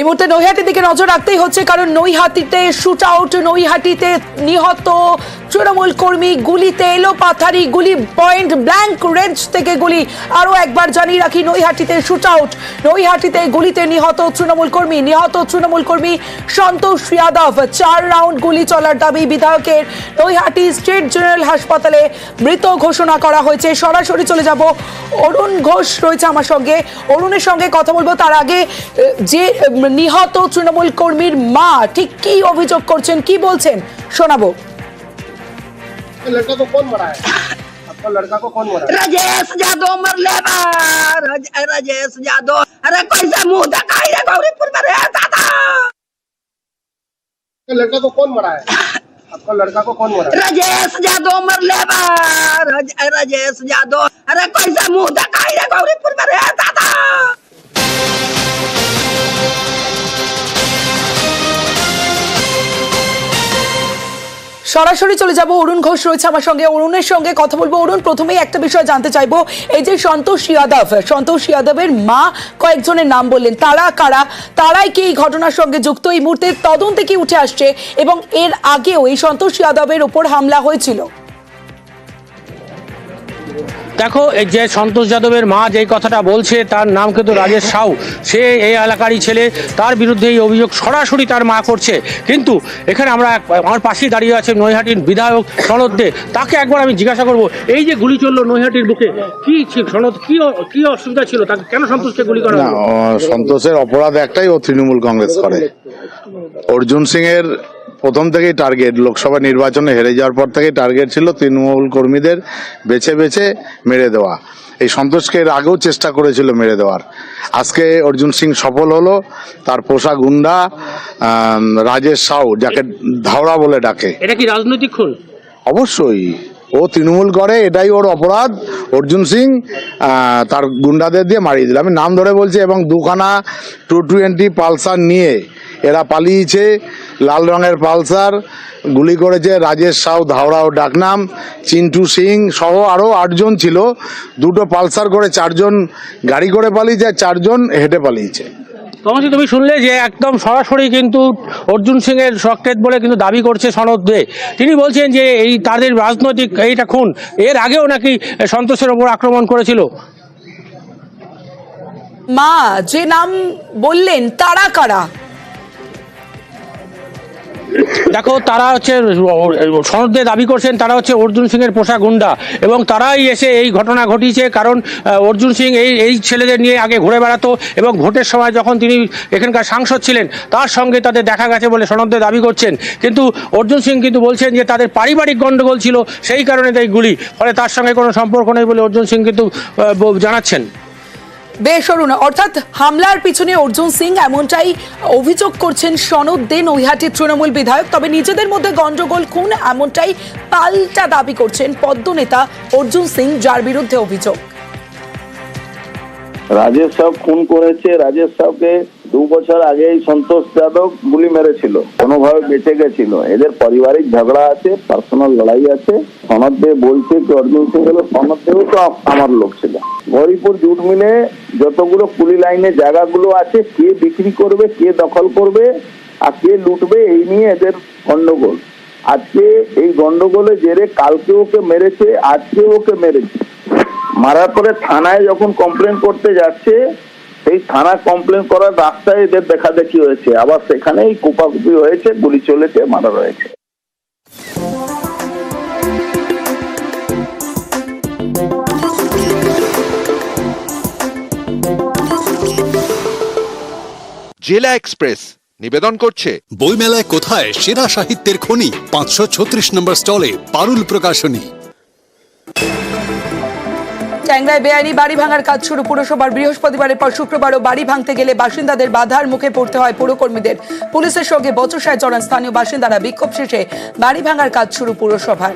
এই মুহূর্তে নৈহাটির দিকে নজর রাখতেই হচ্ছে কারণ নৈহাটিতে শুট আউট নৈহাটিতে নিহত তৃণমূল কর্মী গুলিতে এলো পাথারি, গুলি পয়েন্ট ব্ল্যাঙ্ক রেঞ্জ থেকে গুলি। আরও একবার জানিয়ে রাখি, নৈহাটিতে শুট আউট। নৈহাটিতে গুলিতে নিহত তৃণমূল কর্মী, নিহত তৃণমূল কর্মী সন্তোষ যাদব। চার রাউন্ড গুলি চলার দাবি বিধায়কের। নৈহাটি স্টেট জেনারেল হাসপাতালে মৃত ঘোষণা করা হয়েছে। সরাসরি চলে যাব অরুণ ঘোষ রয়েছে আমার সঙ্গে। অরুণের সঙ্গে কথা বলব। তার আগে, যে নিহত তৃণমূল কর্মীর মা, ঠিক কি অভিযোগ করছেন, কি বলছেন? শোনাবো। लड़का को कौन मरा है? आपका लड़का को कौन मरा है? राजेश यादव मरले बा। राज, राजेश यादव अरे कैसे मुँह दिखाई रे गौरीपुर में रे दादा। आपका लड़का को कौन मरा है? आपका लड़का को कौन मरा राजेश यादव मरले बा। राज, राजेश यादव अरे कैसे मुँह दिखाई रे गौरीपुर में रे दादा। সরাসরি চলে যাব অরুণ ঘোষ রয়েছে আমার সঙ্গে। অরুণের সঙ্গে কথা বলব। অরুণ, প্রথমেই একটা বিষয় জানতে চাইব। এই যে সন্তোষ ইয়াদব, সন্তোষ ইয়াদবের মা কয়েকজনের নাম বললেন। তারা কারা? তারাই কি এই ঘটনার সঙ্গে যুক্ত? এই মুহূর্তে তদন্তে কি উঠে আসছে? এবং এর আগেও এই সন্তোষ ইয়াদবের ওপর হামলা হয়েছিল। দেখো এই যে সন্তোষ যাদবের মা যেই কথাটা বলছে তার নাম কিন্তু রাজেশ সাউ। সে এই এলাকারই ছেলে তার বিরুদ্ধে এই অভিযোগ সরাসরি তার মা করছে। কিন্তু এখানে আমরা আমার পাশেই দাঁড়িয়ে আছে নৈহাটির বিধায়ক সনদ দে। তাকে একবার আমি জিজ্ঞাসা করব এই যে গুলি চলল নৈহাটির বুকে কি সনদ কি কি অসুবিধা ছিল? তাকে কেন সন্তোষকে গুলি করা না সন্তোষের অপরাধ একটাই ও তৃণমূল কংগ্রেস করে। অর্জুন সিং এর প্রথম থেকেই টার্গেট লোকসভা নির্বাচনে হেরে যাওয়ার পর থেকেই টার্গেট ছিল তৃণমূল কর্মীদের বেছে বেছে মেরে দেওয়া। এই সন্তোষকে এর আগেও চেষ্টা করেছিল মেরে দেওয়ার। আজকে অর্জুন সিং সফল হলো তার পোষা গুন্ডা রাজেশ সাউ যাকে ধাওড়া বলে ডাকে। এটা কি রাজনৈতিক খুন? অবশ্যই। ও তৃণমূল করে এটাই ওর অপরাধ। অর্জুন সিং তার গুন্ডাদের দিয়ে মারিয়ে দিল। আমি নাম ধরে বলছি এবং দুখানা টু টোয়েন্টি পালসার নিয়ে এরা পালিয়েছে লাল রঙের পালসার গুলি করেছে রাজেশ সাউ ধাওড়া ও ডাকনাম চিন্টু সিং সহ আরও আটজন ছিল। দুটো পালসার করে চারজন গাড়ি করে পালিয়েছে আর চারজন হেঁটে পালিয়েছে। তখন তুমি শুনলে যে একদম সরাসরি কিন্তু অর্জুন সিং এর সংকেত বলে কিন্তু দাবি করছে সনদ দে। তিনি বলছেন যে এই তাদের রাজনৈতিক এইটা খুন এর আগেও নাকি সন্তোষের ওপর আক্রমণ করেছিল। মা যে নাম বললেন তারা কারা? দেখো, তারা হচ্ছে, সনদ দাবি করছেন, তারা হচ্ছে অর্জুন সিং এর পোষা গুন্ডা। এবং তারাই এসে এই ঘটনা ঘটিয়েছে, কারণ অর্জুন সিং এই এই ছেলেদের নিয়ে আগে ঘুরে বেড়াতো, এবং ভোটের সময় যখন তিনি এখানকার সাংসদ ছিলেন, তার সঙ্গে তাদের দেখা গেছে বলে সনদ দাবি করছেন। কিন্তু অর্জুন সিং কিন্তু বলছেন যে, তাদের পারিবারিক গন্ডগোল ছিল, সেই কারণে তাই গুলি, ফলে তার সঙ্গে কোনো সম্পর্ক নেই বলে অর্জুন সিং কিন্তু জানাচ্ছেন। অরুণ অর্থাৎ হামলার পিছনে অর্জুন সিং এমনটাই অভিযোগ করছেন সনদ দে নৈহাটির তৃণমূল বিধায়ক। তবে নিজেদের মধ্যে গণ্ডগোল খুন এমনটাই পাল্টা দাবি করছেন পদ্মনেতা অর্জুন সিং, যার বিরুদ্ধে অভিযোগ। রাজেশ সাহেব খুন করেছে। রাজেশ সাহেবকে দু বছর আগেই সন্তোষ যাদব গুলি মেরেছিল। কোনোভাবে বেঁচে গেছিল। এদের পারিবারিক ঝগড়া আছে পার্সোনাল লড়াই আছে। সনদ দে বলছে কি, অর্জুন সিং হলো সনদ দেও তো আমার লোক ছিল। গৌরীপুর জুট মিলে যতগুলো কুলি লাইনে জায়গাগুলো আছে, কে বিক্রি করবে, কে দখল করবে, আর কে লুটবে, এই নিয়ে এদের গন্ডগোল আজকে এই গন্ডগোলে জেরে কালকে ওকে মেরেছে, আজকে ওকে মেরেছে। মারার পরে থানায় যখন কমপ্লেন করতে যাচ্ছে সেই থানা কমপ্লেন করার রাস্তায় এদের দেখা দেখি হয়েছে। আবার সেখানেই কুপাকুপি হয়েছে গুলি চলেছে মারা রয়েছে জেলা এক্সপ্রেস নিবেদন করছে। বইমেলায় কোথায় সেরা সাহিত্যের খনি? পাঁচশো ছত্রিশ নম্বর স্টলে পারুল প্রকাশনী। ট্যাংরায় বেআইনি বাড়ি ভাঙার কাজ শুরু। পুরসভার বৃহস্পতিবারের পর শুক্রবারও বাড়ি ভাঙতে গেলে বাসিন্দাদের বাধার মুখে পড়তে হয় পুরকর্মীদের। পুলিশের সঙ্গে বচসায় জড়ান স্থানীয় বাসিন্দারা। বিক্ষোভ শেষে বাড়ি ভাঙার কাজ শুরু পুরসভার।